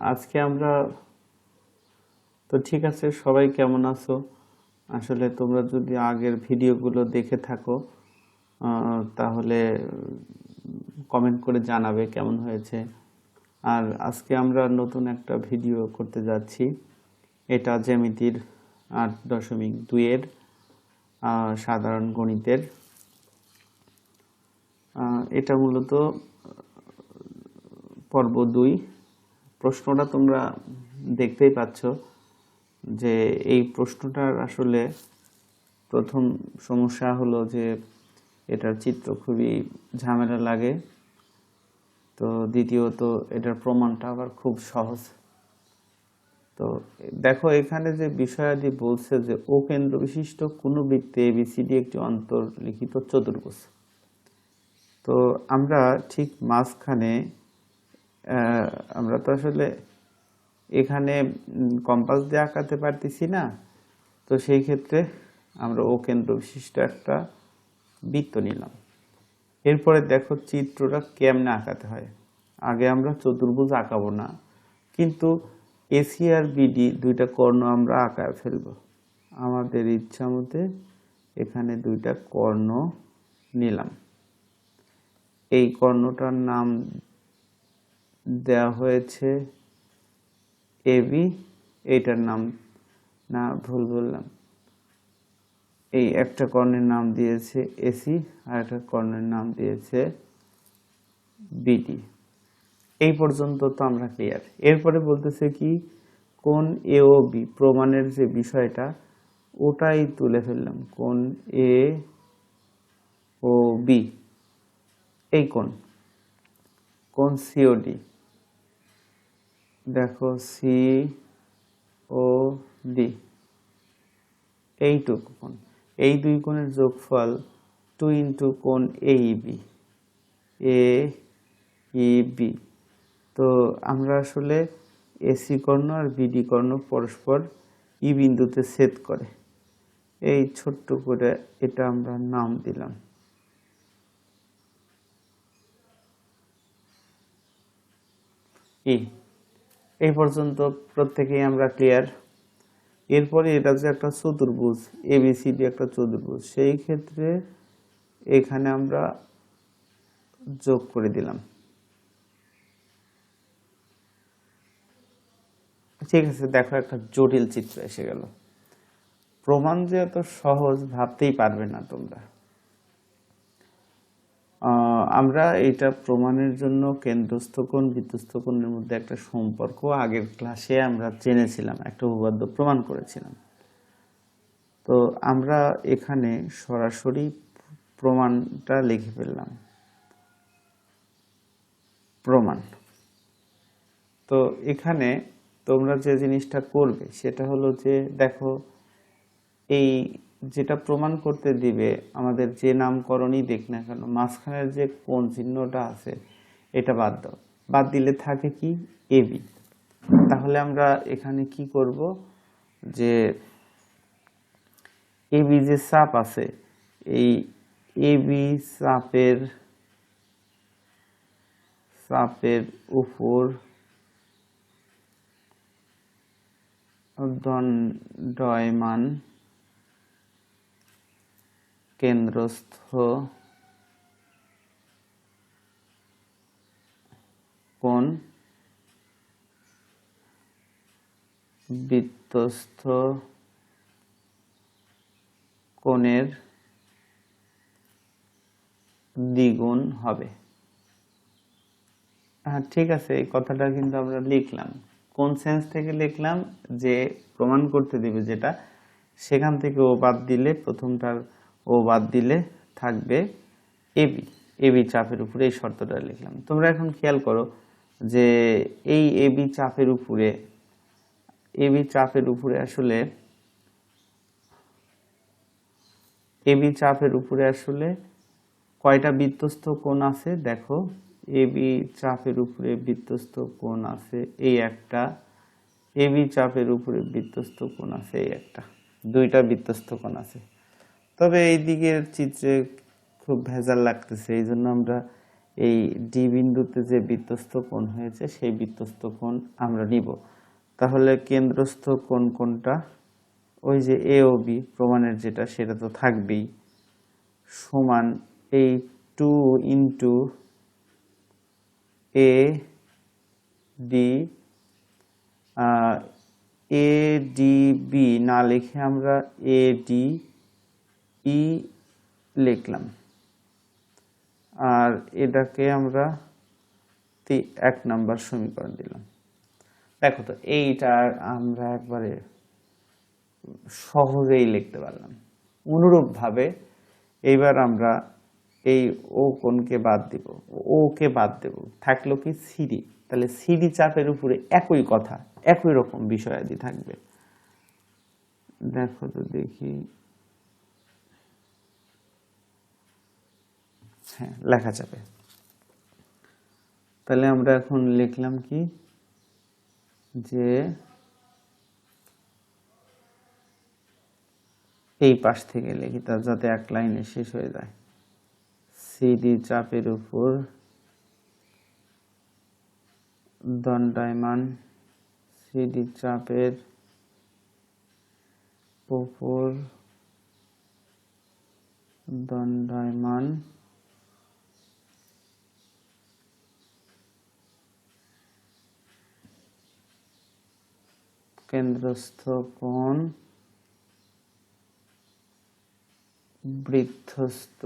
আজকে আমরা, তো ঠিক আছে, সবাই কেমন আছো? আসলে তোমরা যদি আগের ভিডিওগুলো দেখে থাকো তাহলে কমেন্ট করে জানাবে কেমন হয়েছে। আর আজকে আমরা নতুন একটা ভিডিও করতে যাচ্ছি। এটা জ্যামিতির আট দশমিক দুইয়ের সাধারণ গণিতের। এটা মূলত পর্ব দুই। প্রশ্নটা তোমরা দেখতেই পাচ্ছ যে এই প্রশ্নটার আসলে প্রথম সমস্যা হলো যে এটার চিত্র খুবই ঝামেলা লাগে। তো দ্বিতীয়ত এটার প্রমাণটা আবার খুব সহজ। তো দেখো, এখানে যে বিষয়াদি বলছে যে ও কেন্দ্র বিশিষ্ট কোনো বৃত্তে এবিসিডি একটি অন্তর্লিখিত চতুর্ভুজ। তো আমরা ঠিক মাঝখানে আমরা তো আসলে এখানে কম্পাস দিয়ে আঁকাতে পারতেছি না। তো সেই ক্ষেত্রে আমরা ও কেন্দ্র বিশিষ্ট একটা বৃত্ত নিলাম। এরপরে দেখো চিত্রটা কেমনে আঁকাতে হয়। আগে আমরা চতুর্ভুজ আঁকাবো না, কিন্তু এসি আর বিডি দুইটা কর্ণ আমরা আঁকায় ফেলব। আমাদের ইচ্ছা মতে এখানে দুইটা কর্ণ নিলাম। এই কর্ণটার নাম দেওয়া হয়েছে এবি এইটার নাম। না, ভুল বললাম। এই একটা কর্ণের নাম দিয়েছে এসি আর একটা কর্ণের নাম দিয়েছে বিডি এই পর্যন্ত তো আমরা ক্লিয়ার এরপরে বলতেছে কি, কোন এ ও বি প্রমাণের যে বিষয়টা, ওটাই তুলে ফেললাম। কোন এ ও বি এই কোন কোন সিওডি দেখো সি ও ডি এইটুকু কোণ। এই দুই কোণের যোগফল টু ইন্টু কোণ A B A E B তো আমরা আসলে এসি কর্ণ আর বিডি কর্ণ পরস্পর ই বিন্দুতে ছেদ করে। এই ছোট্ট করে এটা আমরা নাম দিলাম। ই এই পর্যন্ত প্রত্যেকেই আমরা ক্লিয়ার এরপরে এটা যে একটা চতুর্ভুজ এবিসিডি একটা চতুর্ভুজ। সেই ক্ষেত্রে এখানে আমরা যোগ করে দিলাম। ঠিক আছে, দেখো একটা জটিল চিত্র এসে গেল। প্রমাণ যে এত সহজ ভাবতেই পারবে না তোমরা। আমরা এটা প্রমাণের জন্য কেন্দ্রস্থ কোণ বৃত্তস্থ কোণের মধ্যে একটা সম্পর্ক আগের ক্লাসে আমরা জেনেছিলাম, একটা উপপাদ্য প্রমাণ করেছিলাম। তো আমরা এখানে সরাসরি প্রমাণটা লিখে ফেললাম। প্রমাণ। তো এখানে তোমরা যে জিনিসটা করবে, সেটা হলো যে দেখো, এই যেটা প্রমাণ করতে দিবে, আমাদের যে নামকরণই দেখ না কেন, মাঝখানের যে কোন চিহ্নটা আছে, এটা বাদ দাও। বাদ দিলে থাকে কি? এবি তাহলে আমরা এখানে কি করব? যে এবি যে চাপ আছে, এই এবি চাপের চাপের উপর দণ্ডয়মান কেন্দ্রস্থ কোণ বৃত্তস্থ কোণের দ্বিগুণ হবে। হ্যাঁ ঠিক আছে, এই কথাটা কিন্তু আমরা লিখলাম। কোন সেন্স থেকে লিখলাম? যে প্রমাণ করতে দিবে যেটা, সেখান থেকে ও বাদ দিলে প্রথমটার ও বাদ দিলে থাকবে এবি এবি চাপের উপরে এই শর্তটা লিখলাম। তোমরা এখন খেয়াল করো যে এই এবি চাপের উপরে এবি চাপের উপরে আসলে এবি চাপের উপরে আসলে কয়টা বৃত্তস্থ কোণ আছে? দেখো এবি চাপের উপরে বৃত্তস্থ কোণ আছে এই একটা এবি চাপের উপরে বৃত্তস্থ কোণ আছে এই একটা, দুইটা বৃত্তস্থ কোণ আছে। তবে এই দিকের চিত্রে খুব ভেজাল লাগতেছে। এই জন্য আমরা এই ডি বিন্দুতে যে বৃত্তস্থ কোণ হয়েছে, সেই বৃত্তস্থ কোণ আমরা নিব। তাহলে কেন্দ্রস্থ কোণ কোনটা ওই যে এ ও বি প্রমাণের যেটা, সেটা তো থাকবেই। সমান এই two into A D A D B না লিখে আমরা এ ডি ই লিখলাম। আর এটাকে আমরা এক নাম্বার সমীকরণ দিলাম। দেখো তো, এইটা আমরা একবারে সহজেই লিখতে পারলাম। অনুরূপভাবে এইবার আমরা এই ও কোনকে বাদ দিব। ও কে বাদ দেব। থাকল কি সিডি। তাহলে সিডি চাপের উপরে একই কথা, একই রকম বিষয়াদি থাকবে। দেখো তো দেখি। হ্যাঁ লেখা যাবে। তাহলে আমরা এখন লিখলাম কি? যে এই পাশ থেকে লিখি তার যাতে এক লাইনে শেষ হয়ে যায়। সিডি চাপের উপর দণ্ডায়মান সিডি চাপের উপর দণ্ডায়মান কেন্দ্রস্থ কোণ বৃদ্ধস্থ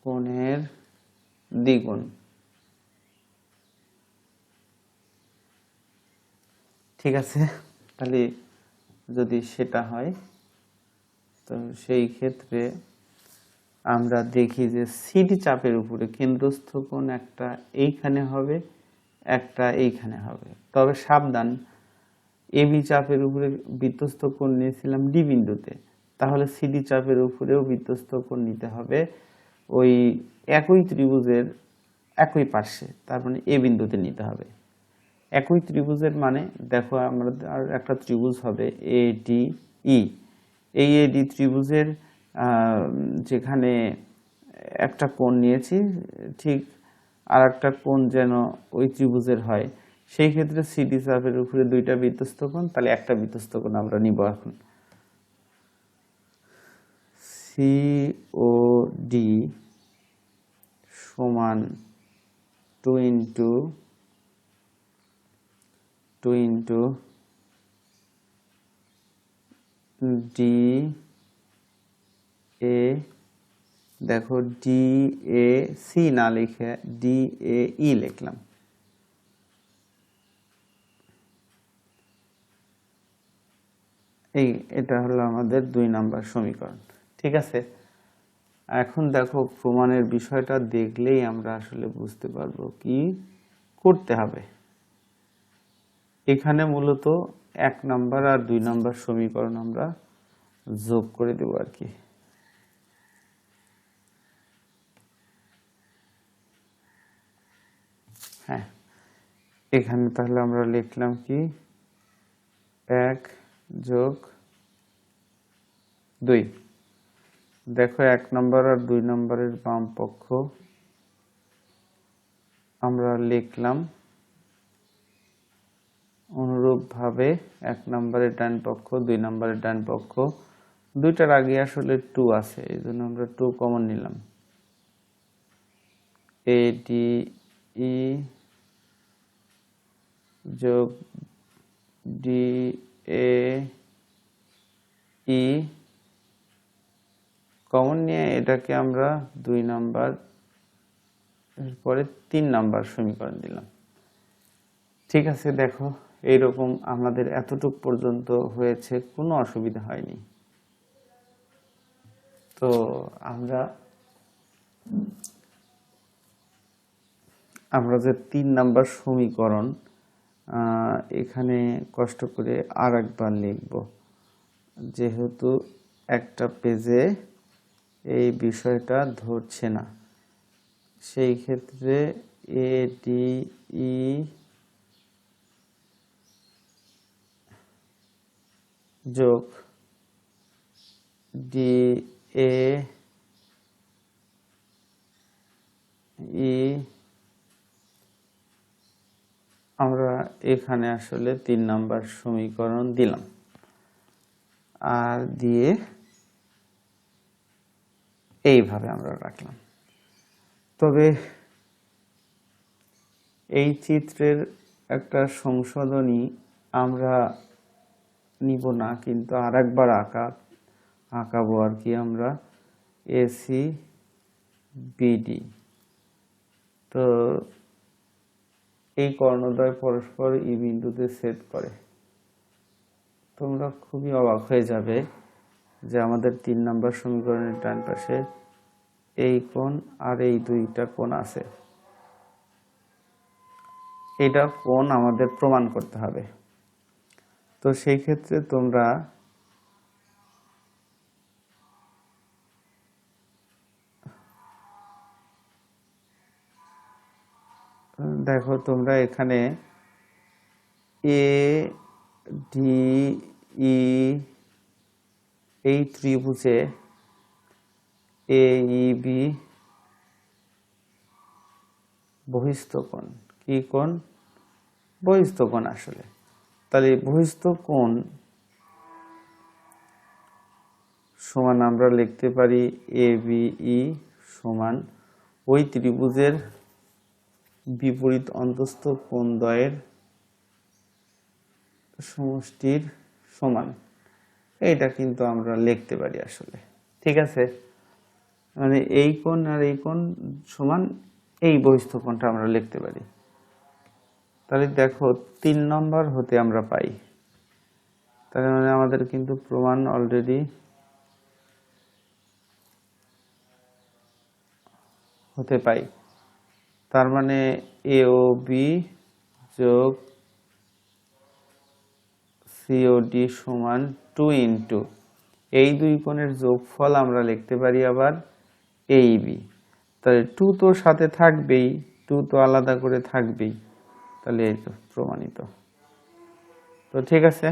কোণের দ্বিগুণ। ঠিক আছে, তাহলে যদি সেটা হয়, তো সেই ক্ষেত্রে আমরা দেখি যে সিডি চাপের উপরে কেন্দ্রস্থ কোণ একটা এইখানে হবে একটা এইখানে হবে। তবে সাবধান এবি চাপের উপরে বিধ্বস্ত কোণ নিয়েছিলাম ডি বিন্দুতে, তাহলে সিডি চাপের উপরেও বিধ্বস্ত কোণ নিতে হবে ওই একই ত্রিভুজের একই পার্শ্বে, তার মানে এ বিন্দুতে নিতে হবে। একই ত্রিভুজের মানে দেখো আমরা আর একটা ত্রিভুজ হবে এ ডি ই এই এ ডি ত্রিভুজের যেখানে একটা কোণ নিয়েছি, ঠিক আর একটা কোণ যেন ওই ত্রিভুজের হয়, সেই ক্ষেত্রে সিডি চাপের উপরে দুইটা বৃত্তস্থ কোণ, তাহলে একটা বৃত্তস্থ কোণ আমরা নিব এখন। সি ও ডি সমান two into two into D A দেখো ডি এ সি না লিখে ডি এ ই লিখলাম। এই, এটা হলো আমাদের দুই নাম্বার সমীকরণ, ঠিক আছে? এখন দেখো প্রমাণের বিষয়টা দেখলেই আমরা আসলে বুঝতে পারব কি করতে হবে। এখানে মূলত এক নাম্বার আর দুই নাম্বার সমীকরণ আমরা যোগ করে দেব আর কি। হ্যাঁ। এখানে তাহলে আমরা লিখলাম কি? এক যোগ দুই। দেখো এক নম্বর আর দুই নম্বরের বাম পক্ষ। আমরা লিখলাম অনুরূপভাবে এক নম্বরের ডান পক্ষ, দুই নম্বরের ডান পক্ষ। দুইটার আগে আসলে টু আছে, এই জন্য আমরা টু কমন নিলাম। এ ডি ই যোগ ডি এ ই। কমন নিয়ে এটাকে আমরা দুই নাম্বার, এরপরে তিন নাম্বার সমীকরণ দিলাম। ঠিক আছে, দেখো, এইরকম আমাদের এতটুক পর্যন্ত হয়েছে, কোনো অসুবিধা হয়নি। তো আমরা আমরা যে তিন নাম্বার সমীকরণ এখানে কষ্ট করে আর একবার লিখব। যেহেতু একটা পেজে এই বিষয়টা ধরছে না, সেই ক্ষেত্রে এ ডি ই যোগ ডি এ ই আমরা এখানে আসলে তিন নাম্বার সমীকরণ দিলাম। আর দিয়ে এইভাবে আমরা রাখলাম। তবে এই চিত্রের একটা সংশোধনী আমরা নিব না, কিন্তু আর একবার আঁকা, আঁকাবো আর কি আমরা। এসি বিডি তো এই কর্ণদ্বয় পরস্পর ই বিন্দুতে ছেদ করে। তোমরা খুবই অবাক হয়ে যাবে যে আমাদের তিন নম্বর সমীকরণের ডান পাশে এই কোণ আর এই দুইটা কোণ আছে। এটা কোণ আমাদের প্রমাণ করতে হবে। তো সেই ক্ষেত্রে তোমরা দেখো তোমরা এখানে এ ডি ই এই ত্রিভুজে এ ই বি বহিস্থ কোণ কি কোণ? বহিস্থ কোণ আসলে। তাহলে বহিস্থ কোণ সমান আমরা লিখতে পারি এ বি ই সমান ওই ত্রিভুজের বিপরীত অন্তস্থ কোণ দ্বয়ের সমষ্টির সমান। এইটা কিন্তু আমরা লিখতে পারি আসলে। ঠিক আছে? মানে এই কোণ আর এই কোণ সমান এই বহিস্থ কোণটা আমরা লিখতে পারি। তাহলে দেখো, তিন নম্বর হতে আমরা পাই। তাহলে মানে আমাদের কিন্তু প্রমাণ অলরেডি হতে পাই। তার মানে এ ও বি যোগ সিওডি সমান টু ইন্টু। এই দুই কোণের যোগফল আমরা লিখতে পারি আবার এই বি। তাহলে টু তো সাথে থাকবেই, টু তো আলাদা করে থাকবেই। তাহলে এই তো প্রমাণিত। তো ঠিক আছে?